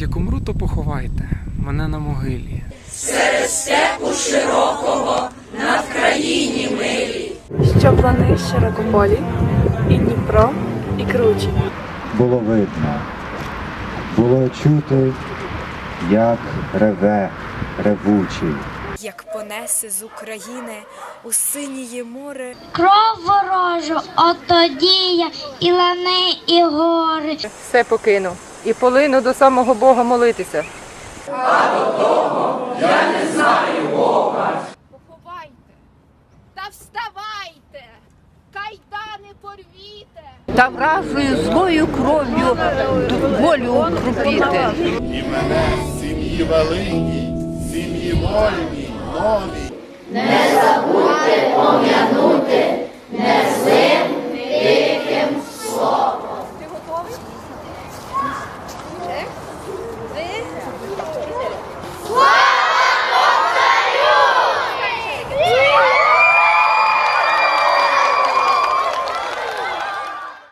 Як умру, то поховайте мене на могилі. Серед степу широкого на країні милі. Що плани широкополі, і Дніпро, і кручі. було видно, було чути, як реве ревучий. як понесе з України у синіє море. Кров ворожу, от тоді я і лани, і гори. все покину і полину до самого Бога молитися. Поховайте та вставайте, кайдани порвіте. та вражою злою кров'ю волю укропіти. і мене сім'ї великій, сім'ї вольній, новій. Не забудьте незлим